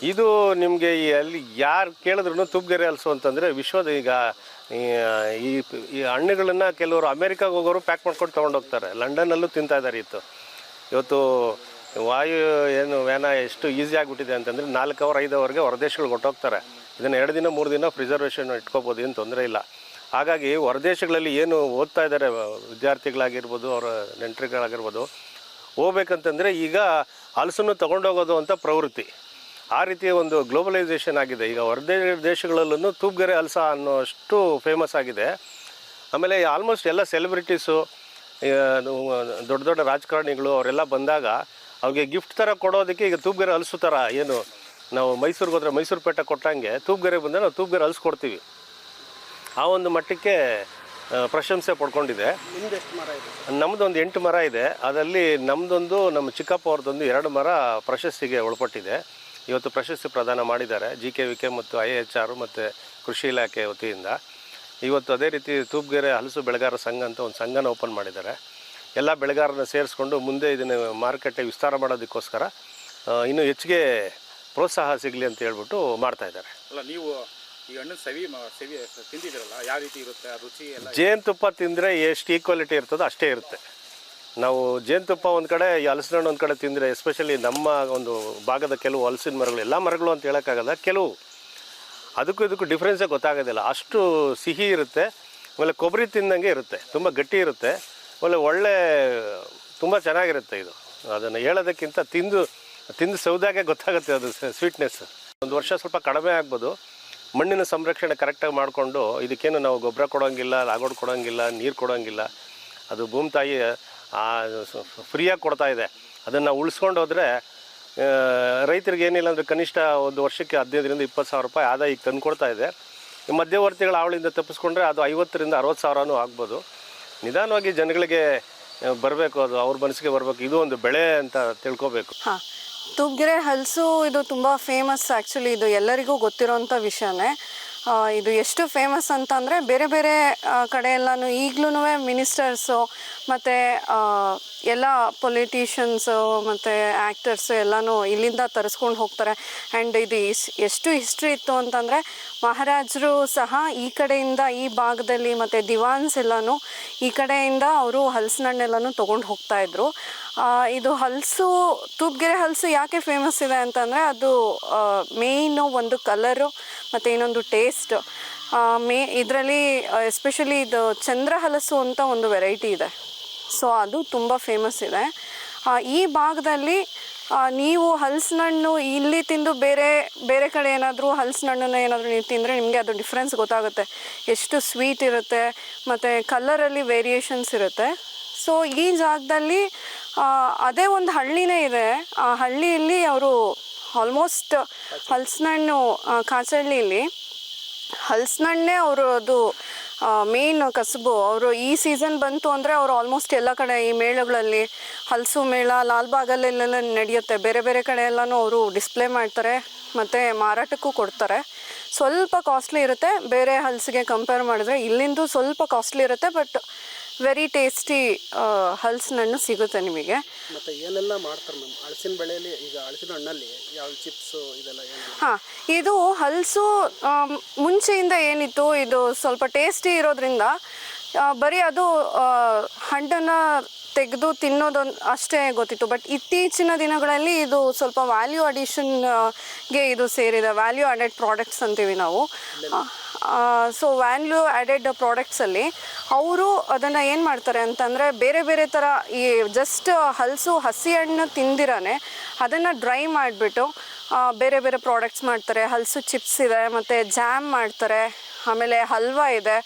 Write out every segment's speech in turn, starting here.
ಇದು ನಿಮಗೆ ಅಲ್ಲಿ ಯಾರು ಕೇಳಿದ್ರು ತುಪ್ಪಗೆರೆ ಹಲಸು ಅಂತಂದರೆ ವಿಶ್ವದ ಈಗ ಈ ಈ ಹಣ್ಣುಗಳನ್ನು ಕೆಲವರು ಅಮೇರಿಕಾಗೆ ಹೋಗೋರು ಪ್ಯಾಕ್ ಮಾಡ್ಕೊಂಡು ತೊಗೊಂಡೋಗ್ತಾರೆ ಲಂಡನ್ನಲ್ಲೂ ತಿಂತಾ ಇದ್ದಾರೆ ಇತ್ತು. ಇವತ್ತು ವಾಯು ಏನು ವ್ಯಾನ ಎಷ್ಟು ಈಸಿ ಆಗಿಬಿಟ್ಟಿದೆ ಅಂತಂದರೆ ನಾಲ್ಕು ಅವರ್ ಐದು ಅವರ್ಗೆ ಹೊರದೇಶಗಳಿಗೆ ಹೊಟ್ಟೋಗ್ತಾರೆ ಇದನ್ನು ಎರಡು ದಿನ, ಮೂರು ದಿನ ಪ್ರಿಸರ್ವೇಷನ್ ಇಟ್ಕೋಬೋದು, ಏನು ತೊಂದರೆ ಇಲ್ಲ. ಹಾಗಾಗಿ ಹೊರದೇಶಗಳಲ್ಲಿ ಏನು ಓದ್ತಾ ಇದ್ದಾರೆ ವಿದ್ಯಾರ್ಥಿಗಳಾಗಿರ್ಬೋದು, ಅವರ ನೆಂಟರುಗಳಾಗಿರ್ಬೋದು, ಹೋಗ್ಬೇಕಂತಂದರೆ ಈಗ ಹಲಸನ್ನು ತೊಗೊಂಡೋಗೋದು ಅಂತ ಪ್ರವೃತ್ತಿ. ಆ ರೀತಿಯ ಒಂದು ಗ್ಲೋಬಲೈಸೇಷನ್ ಆಗಿದೆ. ಈಗ ಹೊರದೇ ದೇಶಗಳಲ್ಲೂ ತೂಪ್ಗೆರೆ ಅನ್ನೋ ಅನ್ನೋಷ್ಟು ಫೇಮಸ್ ಆಗಿದೆ. ಆಮೇಲೆ ಆಲ್ಮೋಸ್ಟ್ ಎಲ್ಲ ಸೆಲೆಬ್ರಿಟೀಸು ದೊಡ್ಡ ದೊಡ್ಡ ರಾಜಕಾರಣಿಗಳು ಅವರೆಲ್ಲ ಬಂದಾಗ ಅವ್ರಿಗೆ ಗಿಫ್ಟ್ ಥರ ಕೊಡೋದಕ್ಕೆ ಈಗ ತೂಪ್ಗೆರೆ ಹಲಸು ಥರ ಏನು, ನಾವು ಮೈಸೂರಿಗೆ ಹೋದ್ರೆ ಮೈಸೂರು ಪೇಟೆ ಕೊಟ್ಟಂಗೆ ತೂಪ್ಗೆರೆ ಬಂದರೆ ನಾವು ತೂಪ್ಗೆರೆ ಹಲಸು ಕೊಡ್ತೀವಿ ಆ ಒಂದು ಮಟ್ಟಕ್ಕೆ ಪ್ರಶಂಸೆ ಪಡ್ಕೊಂಡಿದೆ. ನಿಮ್ದು ಎಷ್ಟು ಮರ ಇದೆ ನಮ್ಮದು ಒಂದು ಎಂಟು ಮರ ಇದೆ. ಅದರಲ್ಲಿ ನಮ್ಮದೊಂದು ನಮ್ಮ ಚಿಕ್ಕಪ್ಪ ಅವ್ರದ್ದೊಂದು ಎರಡು ಮರ ಪ್ರಶಸ್ತಿಗೆ ಒಳಪಟ್ಟಿದೆ. ಇವತ್ತು ಪ್ರಶಸ್ತಿ ಪ್ರದಾನ ಮಾಡಿದ್ದಾರೆ ಜಿ ಕೆ ವಿ ಕೆ ಮತ್ತು ಐ ಎಚ್ ಆರ್ ಮತ್ತು ಕೃಷಿ ಇಲಾಖೆ ವತಿಯಿಂದ. ಇವತ್ತು ಅದೇ ರೀತಿ ತೂಪ್ಗೆರೆ ಹಲಸು ಬೆಳೆಗಾರ ಸಂಘ ಅಂತ ಒಂದು ಸಂಘನ ಓಪನ್ ಮಾಡಿದ್ದಾರೆ. ಎಲ್ಲ ಬೆಳೆಗಾರನ ಸೇರಿಸ್ಕೊಂಡು ಮುಂದೆ ಇದನ್ನು ಮಾರುಕಟ್ಟೆ ವಿಸ್ತಾರ ಮಾಡೋದಕ್ಕೋಸ್ಕರ ಇನ್ನೂ ಹೆಚ್ಚಿಗೆ ಪ್ರೋತ್ಸಾಹ ಸಿಗಲಿ ಅಂತ ಹೇಳ್ಬಿಟ್ಟು ಮಾಡ್ತಾ ಇದ್ದಾರೆ. ಅಲ್ಲ ನೀವು ಈ ಹಣ್ಣು ಸವಿ ಸವಿ ತಿಂದಿದ್ದೀರಲ್ಲ ಯಾವ ರೀತಿ ಇರುತ್ತೆ ಆ ರುಚಿ ಜೇನುತುಪ್ಪ ತಿಂದರೆ ಎಷ್ಟು ಈಕ್ವಾಲಿಟಿ ಇರ್ತದೋ ಅಷ್ಟೇ ಇರುತ್ತೆ. ನಾವು ಜೇನುತುಪ್ಪ ಒಂದು ಕಡೆ, ಈ ಹಲಸಿನ ಹಣ್ಣು ಒಂದು ಕಡೆ ತಿಂದರೆ ಎಸ್ಪೆಷಲಿ ನಮ್ಮ ಒಂದು ಭಾಗದ ಕೆಲವು ಹಲಸಿನ ಮರಗಳು, ಎಲ್ಲ ಮರಗಳು ಅಂತ ಹೇಳೋಕ್ಕಾಗಲ್ಲ, ಕೆಲವು. ಅದಕ್ಕೂ ಇದಕ್ಕೂ ಡಿಫ್ರೆನ್ಸೇ ಗೊತ್ತಾಗೋದಿಲ್ಲ. ಅಷ್ಟು ಸಿಹಿ ಇರುತ್ತೆ, ಆಮೇಲೆ ಕೊಬ್ಬರಿ ತಿಂದಂಗೆ ಇರುತ್ತೆ, ತುಂಬ ಗಟ್ಟಿ ಇರುತ್ತೆ, ಆಮೇಲೆ ಒಳ್ಳೆ, ತುಂಬ ಚೆನ್ನಾಗಿರುತ್ತೆ ಇದು. ಅದನ್ನು ಹೇಳೋದಕ್ಕಿಂತ ತಿಂದು ತಿಂದು ಸೌದಾಗೆ ಗೊತ್ತಾಗುತ್ತೆ ಅದು ಸ್ವೀಟ್ನೆಸ್ ಒಂದು ವರ್ಷ ಸ್ವಲ್ಪ ಕಡಿಮೆ ಆಗ್ಬೋದು. ಮಣ್ಣಿನ ಸಂರಕ್ಷಣೆ ಕರೆಕ್ಟಾಗಿ ಮಾಡಿಕೊಂಡು, ಇದಕ್ಕೇನು ನಾವು ಗೊಬ್ಬರ ಕೊಡೋಂಗಿಲ್ಲ ಲಾಗೋಡ್ ಕೊಡೋಂಗಿಲ್ಲ, ನೀರು ಕೊಡೋಂಗಿಲ್ಲ. ಅದು ಭೂಮಿ ತಾಯಿ ಫ್ರೀಯಾಗಿ ಕೊಡ್ತಾ ಇದೆ. ಅದನ್ನು ಉಳಿಸ್ಕೊಂಡು ಹೋದರೆ ರೈತರಿಗೆ ಏನಿಲ್ಲ ಅಂದರೆ ಕನಿಷ್ಠ ಒಂದು ವರ್ಷಕ್ಕೆ ಹದಿನೈದರಿಂದ ಇಪ್ಪತ್ತು ಸಾವಿರ ರೂಪಾಯಿ ಆದಾಯ ಈಗ ತಂದು ಕೊಡ್ತಾ ಇದೆ. ಮಧ್ಯವರ್ತಿಗಳ ಅವಳಿಂದ ತಪ್ಪಿಸ್ಕೊಂಡ್ರೆ ಅದು ಐವತ್ತರಿಂದ ಅರವತ್ತು ಸಾವಿರನೂ ಆಗ್ಬೋದು. ನಿಧಾನವಾಗಿ ಜನಗಳಿಗೆ ಬರಬೇಕು ಅದು ಅವ್ರ ಮನಸ್ಸಿಗೆ ಬರಬೇಕು. ಇದು ಒಂದು ಬೆಳೆ ಅಂತ ತಿಳ್ಕೊಬೇಕು. ಹಾಂ ತೂಪ್ಗೆರೆ ಹಲಸು ಇದು ತುಂಬ ಫೇಮಸ್ ಆ್ಯಕ್ಚುಲಿ ಇದು ಎಲ್ಲರಿಗೂ ಗೊತ್ತಿರೋಂಥ ವಿಷಯನೇ. ಆ, ಇದು ಎಷ್ಟು ಫೇಮಸ್ ಅಂತಂದರೆ ಬೇರೆ ಬೇರೆ ಕಡೆ ಈಗಲೂ ಮಿನಿಸ್ಟರ್ಸು ಮತ್ತು ಎಲ್ಲ ಪೊಲಿಟಿಷಿಯನ್ಸು ಮತ್ತು ಆ್ಯಕ್ಟರ್ಸು ಎಲ್ಲನೂ ಇಲ್ಲಿಂದ ತರಿಸ್ಕೊಂಡು ಹೋಗ್ತಾರೆ. ಆ್ಯಂಡ್ ಇದು ಇಸ್- ಎಷ್ಟು ಹಿಸ್ಟ್ರಿ ಇತ್ತು ಅಂತಂದರೆ ಮಹಾರಾಜರು ಸಹ ಈ ಕಡೆಯಿಂದ ಈ ಭಾಗದಲ್ಲಿ ಮತ್ತು ದಿವಾನ್ಸ್ ಎಲ್ಲನೂ ಈ ಕಡೆಯಿಂದ ಅವರು ಹಲಸಿನ ಹಣ್ಣೆಲ್ಲನೂ ತೊಗೊಂಡು ಹೋಗ್ತಾಯಿದ್ರು ಇದು ಹಲಸು ತೂಪ್ಗೆರೆ ಹಲಸು ಯಾಕೆ ಫೇಮಸ್ ಇದೆ ಅಂತಂದರೆ ಅದು ಮೇಯ್ನು ಒಂದು ಕಲರು ಮತ್ತು ಇನ್ನೊಂದು ಟೇಸ್ಟ್ ಮೇ, ಇದರಲ್ಲಿ ಎಸ್ಪೆಷಲಿ ಇದು ಚಂದ್ರ ಹಲಸು ಅಂತ ಒಂದು ವೆರೈಟಿ ಇದೆ. ಸೊ ಅದು ತುಂಬ ಫೇಮಸ್ ಇದೆ. ಈ ಭಾಗದಲ್ಲಿ ನೀವು ಹಲಸಿನಣ್ಣು ಇಲ್ಲಿ ತಿಂದು ಬೇರೆ ಬೇರೆ ಕಡೆ ಏನಾದರೂ ಹಲಸಿನ ಹಣ್ಣನ್ನ ಏನಾದರೂ ನೀವು ತಿಂದರೆ ನಿಮಗೆ ಅದು ಡಿಫ್ರೆನ್ಸ್ ಗೊತ್ತಾಗುತ್ತೆ. ಎಷ್ಟು ಸ್ವೀಟ್ ಇರುತ್ತೆ, ಮತ್ತು ಕಲರಲ್ಲಿ ವೇರಿಯೇಷನ್ಸ್ ಇರುತ್ತೆ. ಸೊ ಈ ಜಾಗದಲ್ಲಿ ಅದೇ ಒಂದು ಹಳ್ಳಿನೇ ಇದೆ. ಆ, ಹಳ್ಳಿಯಲ್ಲಿ ಅವರು ಆಲ್ಮೋಸ್ಟ್ ಹಲ್ಸನಣ್ಣೇ ಕಾಚಹಳ್ಳಿಲಿ ಹಲಸಿನಣ್ಣೆ ಅವರು ಅದು ಮೇನ್ ಕಸಬು. ಅವರು ಈ ಸೀಸನ್ ಬಂತು ಅಂದರೆ ಅವರು ಆಲ್ಮೋಸ್ಟ್ ಎಲ್ಲ ಕಡೆ ಈ ಮೇಳಗಳಲ್ಲಿ, ಹಲಸು ಮೇಳ ಲಾಲ್ಬಾಗಲ್ಲೆಲ್ಲ ನಡೆಯುತ್ತೆ. ಬೇರೆ ಬೇರೆ ಕಡೆ ಎಲ್ಲನೂ ಅವರು ಡಿಸ್ಪ್ಲೇ ಮಾಡ್ತಾರೆ, ಮತ್ತು ಮಾರಾಟಕ್ಕೂ ಕೊಡ್ತಾರೆ. ಸ್ವಲ್ಪ ಕಾಸ್ಟ್ಲಿ ಇರುತ್ತೆ. ಬೇರೆ ಹಲ್ಸಿಗೆ ಕಂಪೇರ್ ಮಾಡಿದ್ರೆ ಇಲ್ಲಿಂದು ಸ್ವಲ್ಪ ಕಾಸ್ಟ್ಲಿ ಇರುತ್ತೆ ಬಟ್ ವೆರಿ ಟೇಸ್ಟಿ ಹಲಸಿನ ಹಣ್ಣು ಸಿಗುತ್ತೆ ನಿಮಗೆ. ಮತ್ತೆ ಏನೆಲ್ಲ ಮಾಡ್ತಾರೆ ಮ್ಯಾಮ್? ಹಲಸಿನ ಬೆಳೆಯಲ್ಲಿ ಈಗ ಹಲಸಿನ ಹಣ್ಣಲ್ಲಿ ಯಾವ ಚಿಪ್ಸ್ ಇದೆಲ್ಲ ಹಾಂ ಇದು ಹಲಸು ಮುಂಚೆಯಿಂದ ಏನಿತ್ತು ಇದು ಸ್ವಲ್ಪ ಟೇಸ್ಟಿ ಇರೋದ್ರಿಂದ ಬರೀ ಅದು ಹಣ್ಣನ್ನು ತೆಗೆದು ತಿನ್ನೋದೊಂದು ಅಷ್ಟೇ ಗೊತ್ತಿತ್ತು. ಬಟ್ ಇತ್ತೀಚಿನ ದಿನಗಳಲ್ಲಿ ಇದು ಸ್ವಲ್ಪ ವ್ಯಾಲ್ಯೂ ಅಡಿಷನ್ಗೆ ಇದು ಸೇರಿದೆ. ವ್ಯಾಲ್ಯೂ ಆಡೆಡ್ ಪ್ರಾಡಕ್ಟ್ಸ್ ಅಂತೀವಿ ನಾವು. ಸೊ ವ್ಯಾಲ್ಯೂ ಆ್ಯಡೆಡ್ ಪ್ರಾಡಕ್ಟ್ಸಲ್ಲಿ ಅವರು ಅದನ್ನು ಏನು ಮಾಡ್ತಾರೆ ಅಂತಂದರೆ ಬೇರೆ ಬೇರೆ ಥರ ಈ ಜಸ್ಟ್ ಹಲಸು, ಹಸಿ ಹಣ್ಣು ತಿಂದಿರಾನೆ, ಅದನ್ನು ಡ್ರೈ ಮಾಡಿಬಿಟ್ಟು ಬೇರೆ ಬೇರೆ ಪ್ರಾಡಕ್ಟ್ಸ್ ಮಾಡ್ತಾರೆ. ಹಲಸು ಚಿಪ್ಸ್ ಇದೆ, ಮತ್ತು ಜಾಮ್ ಮಾಡ್ತಾರೆ, ಆಮೇಲೆ ಹಲ್ವಾ ಇದೆ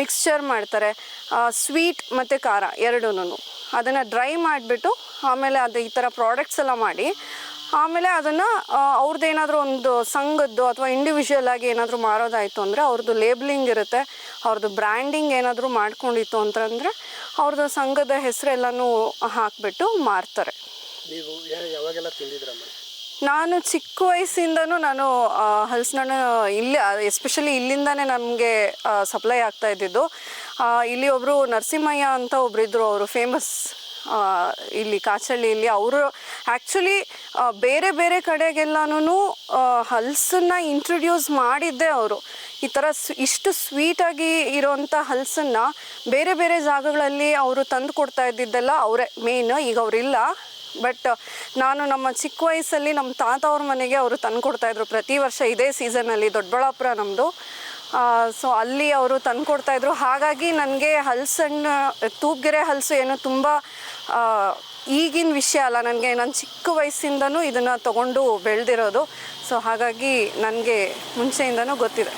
ಮಿಕ್ಸ್ಚರ್ ಮಾಡ್ತಾರೆ ಸ್ವೀಟ್ ಮತ್ತು ಖಾರ ಎರಡೂ ಅದನ್ನು ಡ್ರೈ ಮಾಡಿಬಿಟ್ಟು, ಆಮೇಲೆ ಅದು ಈ ಥರ ಪ್ರಾಡಕ್ಟ್ಸ್ ಎಲ್ಲ ಮಾಡಿ ಆಮೇಲೆ ಅದನ್ನು ಅವ್ರದ್ದು ಏನಾದರೂ ಒಂದು ಸಂಘದ್ದು ಅಥವಾ ಇಂಡಿವಿಜುವಲ್ ಆಗಿ ಏನಾದರೂ ಮಾರೋದಾಯಿತು ಅಂದರೆ ಅವ್ರದ್ದು ಲೇಬ್ಲಿಂಗ್ ಇರುತ್ತೆ ಅವ್ರದ್ದು ಬ್ರ್ಯಾಂಡಿಂಗ್ ಏನಾದರೂ ಮಾಡ್ಕೊಂಡಿತ್ತು ಅಂತಂದರೆ ಅವ್ರದ್ದು ಸಂಘದ ಹೆಸರೆಲ್ಲನೂ ಹಾಕಿಬಿಟ್ಟು ಮಾರ್ತಾರೆ. ನೀವು ಯಾವಾಗೆಲ್ಲ ತಿಂದಿದ್ದೀರ ನಾನು ಚಿಕ್ಕ ವಯಸ್ಸಿಂದನೂ ನಾನು ಆ, ಹಲಸಿನ ಹಣ್ಣು ಇಲ್ಲಿ ಎಸ್ಪೆಷಲಿ ಇಲ್ಲಿಂದಾನೇ ನಮಗೆ ಸಪ್ಲೈ ಆಗ್ತಾ ಇದ್ದಿದ್ದು. ಇಲ್ಲಿ ಒಬ್ಬರು ನರಸಿಂಹಯ್ಯ ಅಂತ ಒಬ್ರು ಇದ್ರು ಅವರು ಫೇಮಸ್ ಇಲ್ಲಿ ಕಾಚಳ್ಳಿಯಲ್ಲಿ ಅವರು ಆ್ಯಕ್ಚುಲಿ ಬೇರೆ ಬೇರೆ ಕಡೆಗೆಲ್ಲನೂ ಹಲ್ಸನ್ನ ಇಂಟ್ರೊಡ್ಯೂಸ್ ಮಾಡಿದ್ದೆ ಅವರು. ಈ ಥರ ಸ್, ಇಷ್ಟು ಸ್ವೀಟಾಗಿ ಇರೋವಂಥ ಹಲ್ಸನ್ನು ಬೇರೆ ಬೇರೆ ಜಾಗಗಳಲ್ಲಿ ಅವರು ತಂದು ಕೊಡ್ತಾ ಇದ್ದಿದ್ದೆಲ್ಲ ಅವರೇ ಮೇನ್ ಈಗ ಅವರಿಲ್ಲ. ಬಟ್ ನಾನು ನಮ್ಮ ಚಿಕ್ಕ ವಯಸ್ಸಲ್ಲಿ ನಮ್ಮ ತಾತ ಅವ್ರ ಮನೆಗೆ ಅವರು ತಂದು ಕೊಡ್ತಾಯಿದ್ರು ಪ್ರತಿ ವರ್ಷ ಇದೇ ಸೀಸನಲ್ಲಿ ದೊಡ್ಡಬಳ್ಳಾಪುರ ನಮ್ಮದು ಸೊ ಅಲ್ಲಿ ಅವರು ತಂದು ಕೊಡ್ತಾಯಿದ್ರು ಹಾಗಾಗಿ ನನಗೆ ಹಲಸಣ್ಣು ತೂಪ್ಗೆರೆ ಹಲಸು ಏನು ತುಂಬ ಈಗಿನ ವಿಷಯ ಅಲ್ಲ, ನನಗೆ ನನ್ನ ಚಿಕ್ಕ ವಯಸ್ಸಿಂದನೂ ಇದನ್ನು ತಗೊಂಡು ಬೆಳೆದಿರೋದು. ಸೊ ಹಾಗಾಗಿ ನನಗೆ ಮುಂಚೆಯಿಂದನೂ ಗೊತ್ತಿದೆ.